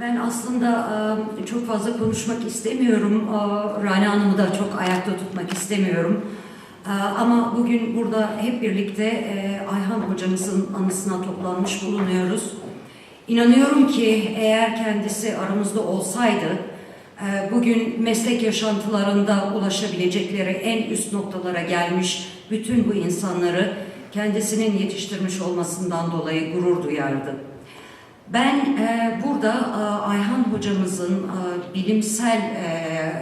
Ben aslında çok fazla konuşmak istemiyorum. Rana Hanım'ı da çok ayakta tutmak istemiyorum. Ama bugün burada hep birlikte Ayhan hocamızın anısına toplanmış bulunuyoruz. İnanıyorum ki eğer kendisi aramızda olsaydı bugün meslek yaşantılarında ulaşabilecekleri en üst noktalara gelmiş bütün bu insanları kendisinin yetiştirmiş olmasından dolayı gurur duyardı. Ben e, burada e, Ayhan hocamızın e, bilimsel e,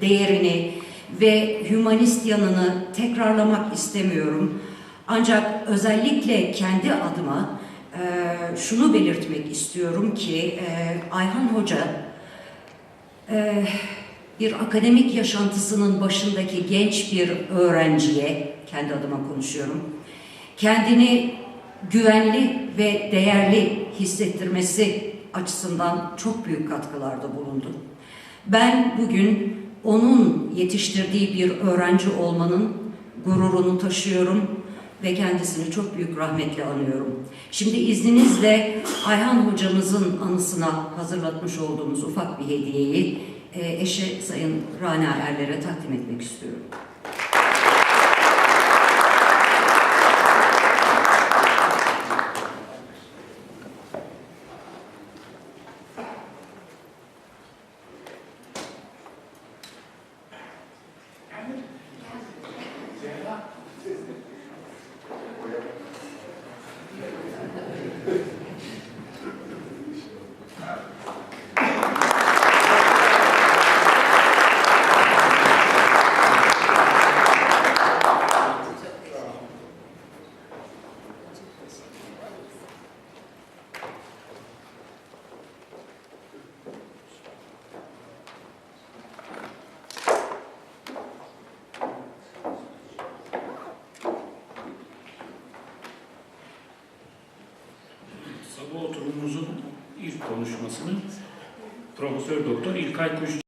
değerini ve hümanist yanını tekrarlamak istemiyorum. Ancak özellikle kendi adıma e, şunu belirtmek istiyorum ki e, Ayhan Hoca e, bir akademik yaşantısının başındaki genç bir öğrenciye, kendi adıma konuşuyorum, kendini güvenli ve değerli hissettirmesi açısından çok büyük katkılarda bulundu. Ben bugün onun yetiştirdiği bir öğrenci olmanın gururunu taşıyorum ve kendisini çok büyük rahmetle anıyorum. Şimdi izninizle Ayhan hocamızın anısına hazırlatmış olduğumuz ufak bir hediyeyi e, eşe Sayın Rana Erler'e takdim etmek istiyorum. Sabah oturumumuzun ilk konuşmasını Profesör Doktor İlkay Kuş